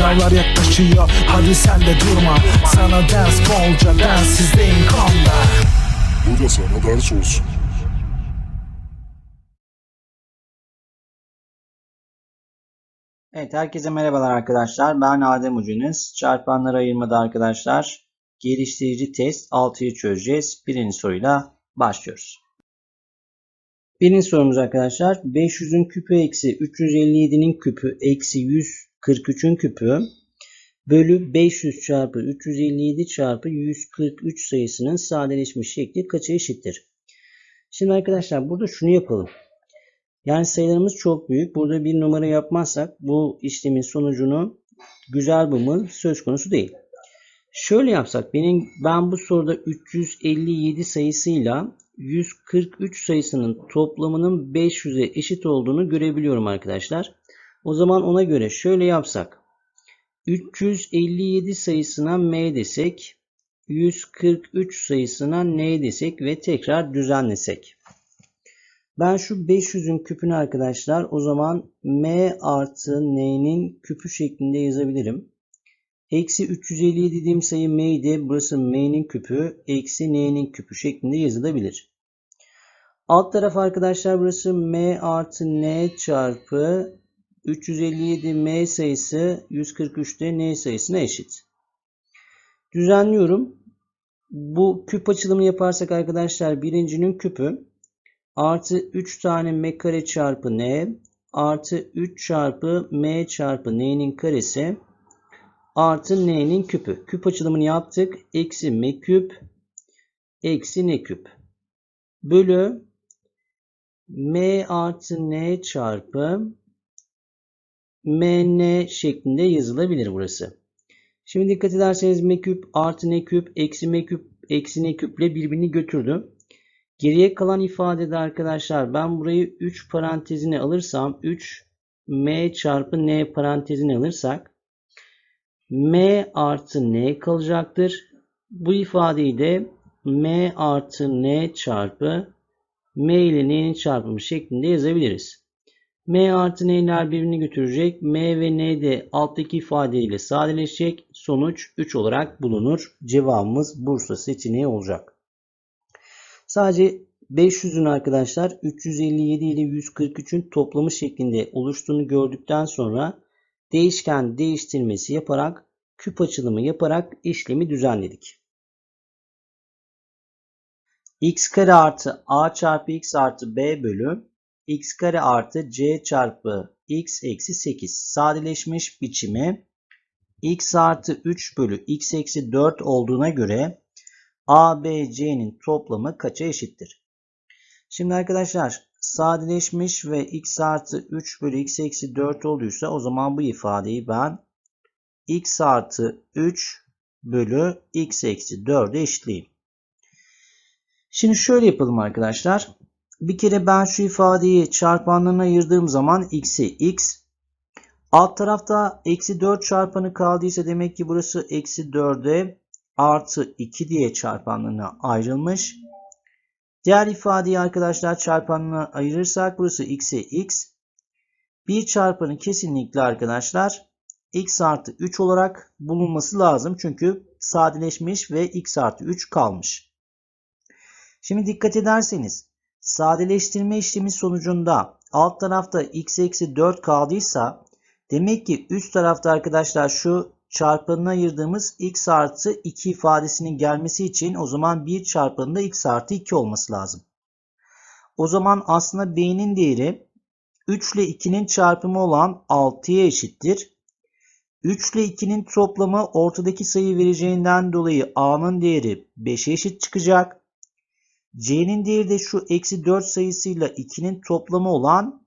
Sınavlar yaklaşıyor hadi sen de durma Sana ders bolca densizdeyim konda Bu da sana ders olsun. Evet, herkese merhabalar arkadaşlar. Ben Adem Ucunuz. Çarpanları ayırmada arkadaşlar geliştirici test 6'yı çözeceğiz. Birinci soruyla başlıyoruz. Birinci sorumuz arkadaşlar 500'ün küpü eksi 357'nin küpü eksi 143'ün küpü bölü 500 çarpı 357 çarpı 143 sayısının sadeleşmiş şekli kaça eşittir? Şimdi arkadaşlar burada şunu yapalım. Yani sayılarımız çok büyük. Burada bir numara yapmazsak bu işlemin sonucunu güzel bulma söz konusu değil. Şöyle yapsak benim ben bu soruda 357 sayısıyla 143 sayısının toplamının 500'e eşit olduğunu görebiliyorum arkadaşlar. O zaman ona göre şöyle yapsak. 357 sayısına m desek, 143 sayısına n desek ve tekrar düzenlesek. Ben şu 500'ün küpünü arkadaşlar o zaman m artı n'nin küpü şeklinde yazabilirim. Eksi 357 dediğim sayı m'ydi. Burası m'nin küpü. Eksi n'nin küpü şeklinde yazılabilir. Alt taraf arkadaşlar burası m artı n çarpı 357 m sayısı 143'te n sayısına eşit. Düzenliyorum. Bu küp açılımı yaparsak arkadaşlar birincinin küpü artı 3 tane m kare çarpı n artı 3 çarpı m çarpı n'nin karesi artı n'nin küpü. Küp açılımını yaptık. Eksi m küp eksi n küp bölü m artı n çarpı mn şeklinde yazılabilir burası. Şimdi dikkat ederseniz m küp artı n küp eksi m küp eksi n küple birbirini götürdü. Geriye kalan ifadede arkadaşlar ben burayı 3 parantezine alırsam 3 m çarpı n parantezine alırsak m artı n kalacaktır. Bu ifadeyi de m artı n çarpı m ile n'nin çarpımı şeklinde yazabiliriz. M artı n'ler birbirini götürecek. m ve n de alttaki ifadeyle sadeleşecek. Sonuç 3 olarak bulunur. Cevabımız Bursa seçeneği olacak. Sadece 500'ün arkadaşlar 357 ile 143'ün toplamı şeklinde oluştuğunu gördükten sonra değişken değiştirmesi yaparak küp açılımı yaparak işlemi düzenledik. x kare artı a çarpı x artı b bölü x kare artı c çarpı x eksi 8 sadeleşmiş biçimi x artı 3 bölü x eksi 4 olduğuna göre a, b, c'nin toplamı kaça eşittir? Şimdi arkadaşlar sadeleşmiş ve x artı 3 bölü x eksi 4 olduysa o zaman bu ifadeyi ben x artı 3 bölü x eksi 4'e eşitleyeyim. Şimdi şöyle yapalım arkadaşlar. Bir kere ben şu ifadeyi çarpanlarına ayırdığım zaman x'i x. Alt tarafta eksi 4 çarpanı kaldıysa demek ki burası eksi 4'e artı 2 diye çarpanlarına ayrılmış. Diğer ifadeyi arkadaşlar çarpanına ayırırsak burası x'e x. Bir çarpanı kesinlikle arkadaşlar x artı 3 olarak bulunması lazım. Çünkü sadeleşmiş ve x artı 3 kalmış. Şimdi dikkat ederseniz sadeleştirme işlemi sonucunda alt tarafta x eksi 4 kaldıysa demek ki üst tarafta arkadaşlar şu çarpanına ayırdığımız x artı 2 ifadesinin gelmesi için o zaman bir çarpanında x artı 2 olması lazım. O zaman aslında b'nin değeri 3 ile 2'nin çarpımı olan 6'ya eşittir. 3 ile 2'nin toplamı ortadaki sayı vereceğinden dolayı a'nın değeri 5'e eşit çıkacak. C'nin değeri de şu eksi 4 sayısıyla 2'nin toplamı olan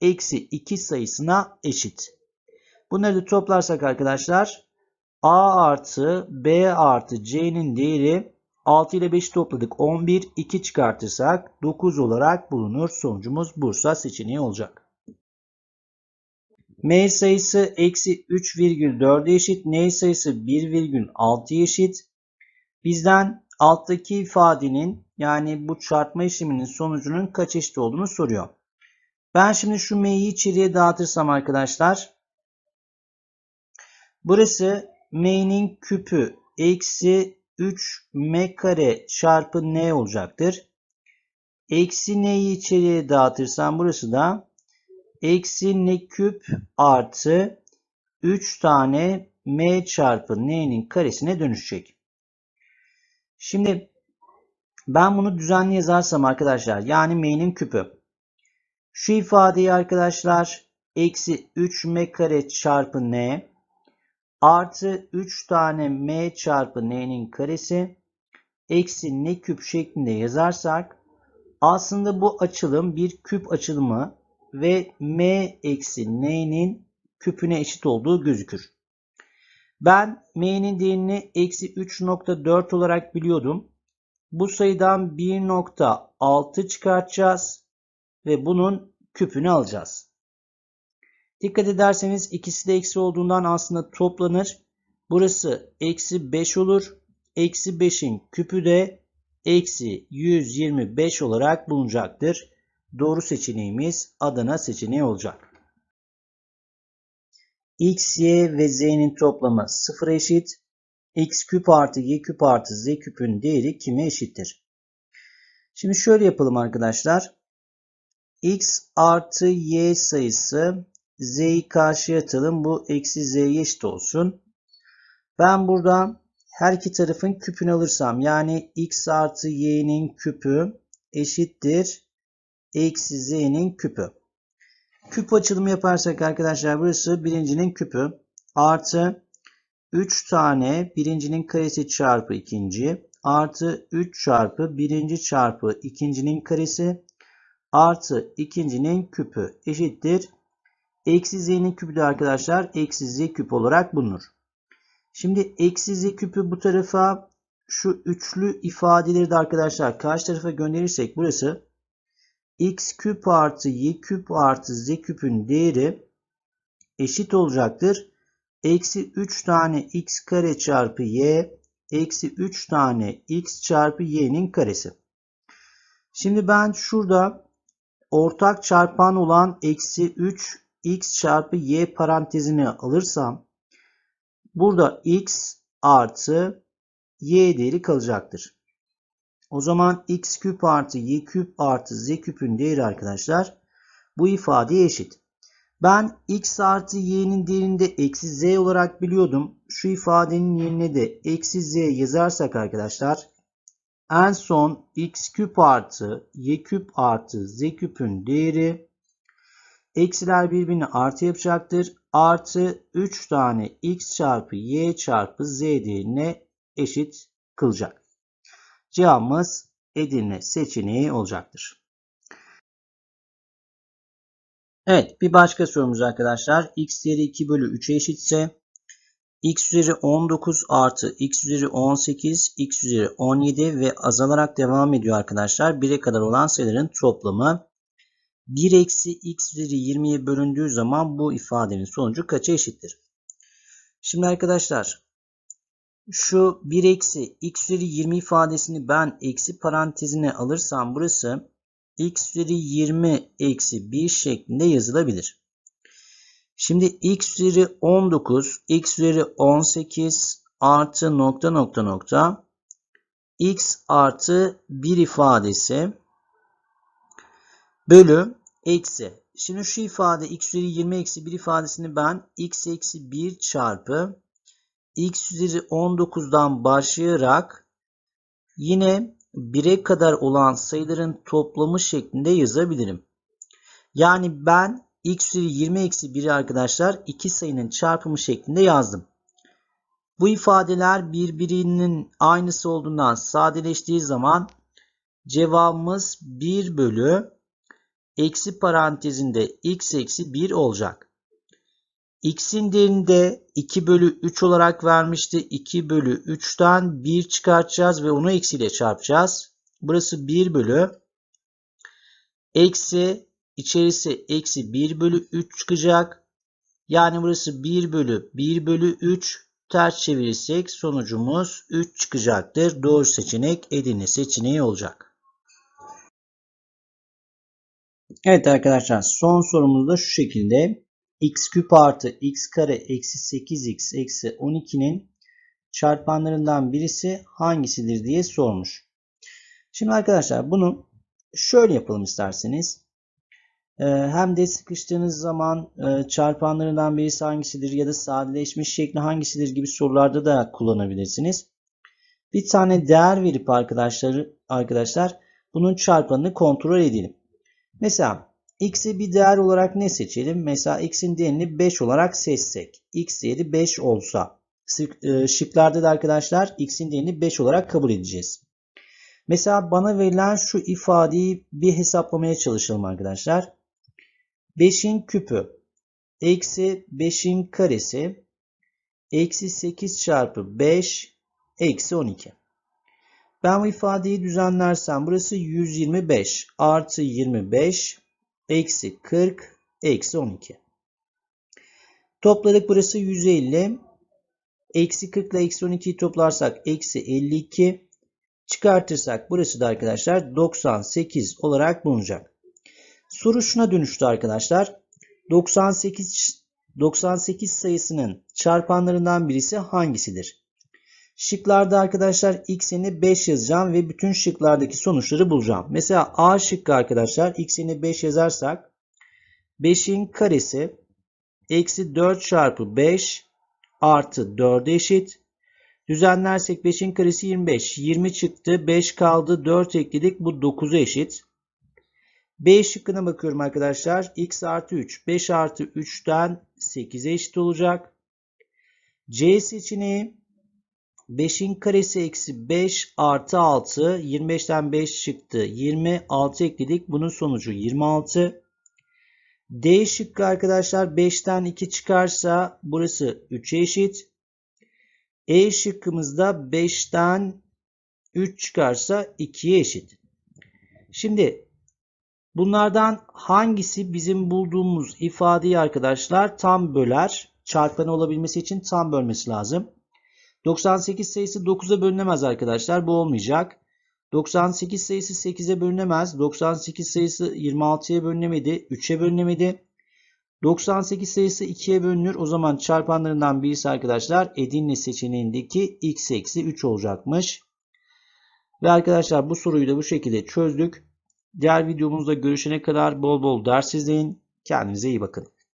eksi 2 sayısına eşit. Bunları da toplarsak arkadaşlar A artı B artı C'nin değeri 6 ile 5'i topladık. 11, 2 çıkartırsak 9 olarak bulunur. Sonucumuz Bursa seçeneği olacak. M sayısı eksi 3,4'e eşit. N sayısı 1,6'ya eşit. Bizden alttaki ifadenin yani bu çarpma işleminin sonucunun kaç eşit olduğunu soruyor. Ben şimdi şu M'yi içeriye dağıtırsam arkadaşlar Burası m'nin küpü eksi 3 m kare çarpı n olacaktır. Eksi n'yi içeriye dağıtırsam burası da eksi n küp artı 3 tane m çarpı n'nin karesine dönüşecek. Şimdi ben bunu düzenli yazarsam arkadaşlar yani m'nin küpü. Şu ifadeyi arkadaşlar eksi 3 m kare çarpı n artı 3 tane m çarpı n'nin karesi eksi n küp şeklinde yazarsak aslında bu açılım bir küp açılımı ve m eksi n'nin küpüne eşit olduğu gözükür. Ben m'nin değerini eksi 3.4 olarak biliyordum. Bu sayıdan 1.6 çıkartacağız ve bunun küpünü alacağız. Dikkat ederseniz ikisi de eksi olduğundan aslında toplanır. Burası eksi 5 olur. Eksi 5'in küpü de eksi 125 olarak bulunacaktır. Doğru seçeneğimiz Adana seçeneği olacak. X, y ve z'nin toplamı 0 eşit. x küp artı y küp artı z küpün değeri kime eşittir? Şimdi şöyle yapalım arkadaşlar. x artı y sayısı z'yi karşıya atalım. Bu eksi z'ye eşit olsun. Ben burada her iki tarafın küpünü alırsam yani x artı y'nin küpü eşittir eksi z'nin küpü. Küp açılımı yaparsak arkadaşlar burası birincinin küpü artı 3 tane birincinin karesi çarpı ikinci artı 3 çarpı birinci çarpı ikincinin karesi artı ikincinin küpü eşittir. Eksi z'nin küpü de arkadaşlar eksi z küp olarak bulunur. Şimdi eksi z küpü bu tarafa şu üçlü ifadeleri de arkadaşlar karşı tarafa gönderirsek burası x küp artı y küp artı z küpün değeri eşit olacaktır. Eksi 3 tane x kare çarpı y eksi 3 tane x çarpı y'nin karesi. Şimdi ben şurada ortak çarpan olan eksi 3 x çarpı y parantezini alırsam burada x artı y değeri kalacaktır. O zaman x küp artı y küp artı z küpün değeri arkadaşlar bu ifadeye eşit. Ben x artı y'nin değerini de eksi z olarak biliyordum. Şu ifadenin yerine de eksi z yazarsak arkadaşlar en son x küp artı y küp artı z küpün değeri eksiler birbirini artı yapacaktır. Artı 3 tane x çarpı y çarpı z değerine eşit kılacak. Cevabımız Edirne seçeneği olacaktır. Evet bir başka sorumuz arkadaşlar. x değeri 2 bölü 3'e eşitse x üzeri 19 artı x üzeri 18, x üzeri 17 ve azalarak devam ediyor arkadaşlar. 1'e kadar olan sayıların toplamı 1 eksi x üzeri 20'ye bölündüğü zaman bu ifadenin sonucu kaça eşittir? Şimdi arkadaşlar şu 1 eksi x üzeri 20 ifadesini ben eksi parantezine alırsam burası x üzeri 20 eksi 1 şeklinde yazılabilir. Şimdi x üzeri 19, x üzeri 18 artı nokta nokta nokta x artı 1 ifadesi bölü eksi. Şimdi şu ifade x üzeri 20 eksi 1 ifadesini ben x eksi 1 çarpı x üzeri 19'dan başlayarak yine 1'e kadar olan sayıların toplamı şeklinde yazabilirim. Yani ben x üzeri 20 eksi 1'i arkadaşlar iki sayının çarpımı şeklinde yazdım. Bu ifadeler birbirinin aynısı olduğundan sadeleştiği zaman cevabımız 1 bölü eksi parantezinde x eksi 1 olacak. X'in değerini de 2 bölü 3 olarak vermişti. 2 bölü 3'ten 1 çıkartacağız ve onu eksiyle çarpacağız. Burası 1 bölü eksi içerisi eksi 1 bölü 3 çıkacak. Yani burası 1 bölü 1 bölü 3 ters çevirirsek sonucumuz 3 çıkacaktır. Doğru seçenek Edirne seçeneği olacak. Evet arkadaşlar son sorumuz da şu şekilde. X küp artı x kare eksi 8x eksi 12'nin çarpanlarından birisi hangisidir diye sormuş. Şimdi arkadaşlar bunu şöyle yapalım isterseniz. Ee, hem de sıkıştığınız zaman e, çarpanlarından birisi hangisidir ya da sadeleşmiş şekli hangisidir gibi sorularda da kullanabilirsiniz. Bir tane değer verip arkadaşlar arkadaşlar bunun çarpanını kontrol edelim. Mesela x'e bir değer olarak ne seçelim? Mesela x'in değerini 5 olarak seçsek. x değeri 5 olsa. e, Şıklarda da arkadaşlar x'in değerini 5 olarak kabul edeceğiz. Mesela bana verilen şu ifadeyi bir hesaplamaya çalışalım arkadaşlar. 5'in küpü eksi 5'in karesi eksi 8 çarpı 5 eksi 12. Ben bu ifadeyi düzenlersem burası 125 artı 25 eksi 40 eksi 12. Topladık burası 150. Eksi 40 ile eksi 12'yi toplarsak eksi 52. Çıkartırsak burası da arkadaşlar 98 olarak bulunacak. Soru şuna dönüştü arkadaşlar. 98 98 sayısının çarpanlarından birisi hangisidir? Şıklarda arkadaşlar x'ini 5 yazacağım ve bütün şıklardaki sonuçları bulacağım. Mesela A şıkkı arkadaşlar x'ini 5 yazarsak 5'in karesi eksi 4 çarpı 5 artı 4'e eşit. Düzenlersek 5'in karesi 25. 20 çıktı. 5 kaldı. 4 ekledik. Bu 9'a eşit. B şıkkına bakıyorum arkadaşlar. x artı 3. 5 artı 3'ten 8'e eşit olacak. C seçeneği 5'in karesi eksi 5 artı 6. 25'ten 5 çıktı. 26 ekledik. Bunun sonucu 26. D şıkkı arkadaşlar 5'ten 2 çıkarsa burası 3'e eşit. E şıkkımızda 5'ten 3 çıkarsa 2'ye eşit. Şimdi bunlardan hangisi bizim bulduğumuz ifadeyi arkadaşlar tam böler? Çarpanı olabilmesi için tam bölmesi lazım. 98 sayısı 9'a bölünemez arkadaşlar. Bu olmayacak. 98 sayısı 8'e bölünemez. 98 sayısı 26'ya bölünemedi. 3'e bölünemedi. 98 sayısı 2'ye bölünür. O zaman çarpanlarından birisi arkadaşlar Edirne seçeneğindeki x eksi 3 olacakmış. Ve arkadaşlar bu soruyu da bu şekilde çözdük. Diğer videomuzda görüşene kadar bol bol ders izleyin. Kendinize iyi bakın.